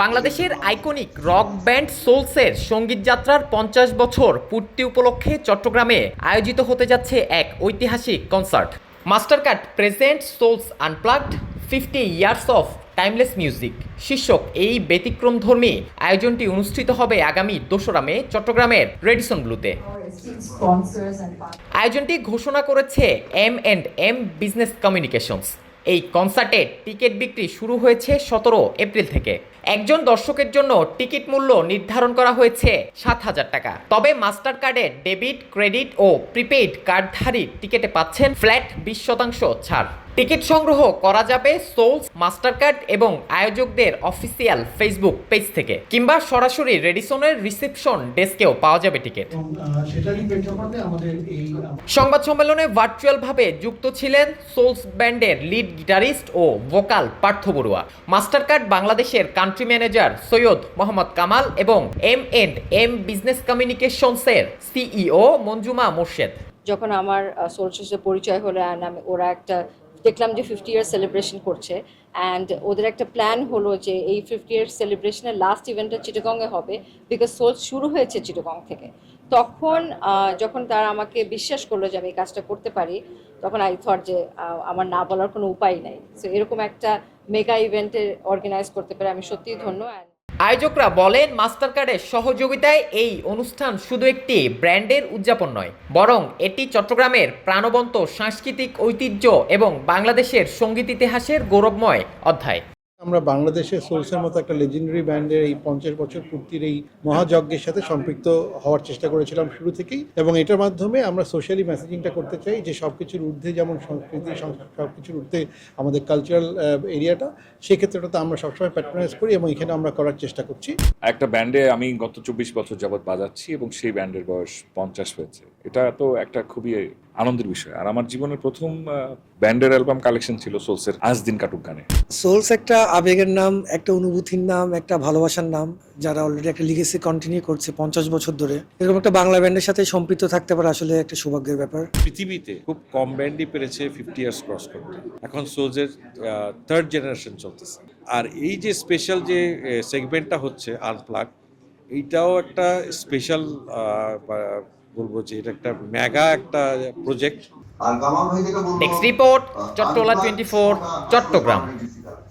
বাংলাদেশের iconic rock band সোলসের সংগীত যাত্রার পঞ্চাশ বছর পূর্তি উপলক্ষে চট্টগ্রামে আয়োজিত হতে যাচ্ছে এক ঐতিহাসিক concert Mastercard present Souls unplugged fifty years of timeless music শীর্ষক এই ব্যতিক্রমধর্মী আয়োজনটি অনুষ্ঠিত হবে আগামী দোসরা মে চট্টগ্রামের রেডিসন ব্লুতে. আয়োজনটি ঘোষণা করেছে M and M business communications এই কনসার্টে টিকিট বিক্রি শুরু হয়েছে সতেরো এপ্রিল থেকে। একজন দর্শকের জন্য টিকিট মূল্য নির্ধারণ করা হয়েছে সাত হাজার টাকা। তবে মাস্টার কার্ডে ডেবিট, ক্রেডিট ও প্রিপেইড কার্ডধারী টিকিটে পাচ্ছেন ফ্ল্যাট বিশ শতাংশ ছাড়। টিকিট সংগ্রহ করা যাবে সোলস মাস্টার কার্ড এবং আয়োজকদের অফিসিয়াল ফেসবুক পেজ থেকে কিংবা সরাসরি রেডিসনের রিসেপশন ডেস্কেও পাওয়া যাবে টিকিট। সংবাদ সম্মেলনে ভার্চুয়ালভাবে যুক্ত ছিলেন সোলস ব্যান্ডের লিড গিটারিস্ট ও vocal Partha Barua master card বাংলাদেশের কান্ট্রি ম্যানেজার সৈয়দ মোহাম্মদ কামাল এবং এম এন্ড এম বিজনেস কমিউনিকেশনসের সিইও মঞ্জুমা মোর্শেদ। যখন আমার সোলসের পরিচয় হলো অ্যান্ড আমি ওরা একটা দেখলাম যে ফিফটি ইয়ার সেলিব্রেশন করছে অ্যান্ড ওদের একটা প্ল্যান হলো যে এই ফিফটি ইয়ার সেলিব্রেশনের লাস্ট ইভেন্টটা চিটাগংয়ে হবে বিকজ সোলস শুরু হয়েছে চিটাগং থেকে। তখন যখন তারা আমাকে বিশ্বাস করল যে আমি এই কাজটা করতে পারি, তখন আই থট যে আমার না বলার কোনো উপায় নাই। সো এরকম একটা মেগা ইভেন্টে অর্গানাইজ করতে পারে আমি সত্যিই ধন্য and আয়োজকরা বলেন মাস্টার কার্ডের সহযোগিতায় এই অনুষ্ঠান শুধু একটি ব্র্যান্ডের উদযাপন নয়, বরং এটি চট্টগ্রামের প্রাণবন্ত সাংস্কৃতিক ঐতিহ্য এবং বাংলাদেশের সংগীত ইতিহাসের গৌরবময় অধ্যায়। আমরা বাংলাদেশের সোলসের মতো একটা লেজেন্ডারি ব্যান্ডের এই পঞ্চাশ বছর পূর্তির এই মহাযজ্ঞের সাথে সম্পৃক্ত হওয়ার চেষ্টা করেছিলাম শুরু থেকেই। এবং এটার মাধ্যমে আমরা সোশ্যালি মেসেজিংটা করতে চাই যে সব কিছুর ঊর্ধ্বে যেমন সংস্কৃতি সব কিছুর ঊর্ধ্বে আমাদের কালচারাল এরিয়াটা সেক্ষেত্রেটাতে আমরা সবসময় প্যাট্রোনাইজ করি এবং এখানে আমরা করার চেষ্টা করছি। একটা ব্যান্ডে আমি গত চব্বিশ বছর যাবৎ বাজাচ্ছি এবং সেই ব্যান্ডের বয়স পঞ্চাশ হয়েছে। এটা তো একটা খুবই আনন্দের বিষয়। আর আমার জীবনের প্রথম ব্যান্ডের অ্যালবাম কালেকশন ছিল সোলসের আজ দিন কাটুক গানে। সোলস একটা আবেগের নাম একটা অনুভূতির নাম একটা ভালোবাসার নাম যারা অলরেডি একটা লিগেসি কন্টিনিউ করছে পঞ্চাশ বছর ধরে। এরকম একটা বাংলা ব্যান্ডের সাথে সম্পৃক্ত থাকতে পারে আসলে একটা সৌভাগ্যের ব্যাপার। পৃথিবীতে খুব কম ব্যান্ডই পেরেছে ফিফটি ইয়ার্স ক্রস করতে। এখন সোজের থার্ড জেনারেশন চলতেছে। আর এই যে স্পেশাল যে সেগমেন্টটা হচ্ছে আনপ্লাগ এইটাও একটা স্পেশাল বলব যে এটা একটা মেগা একটা project next report Chattala twenty four Chattogram.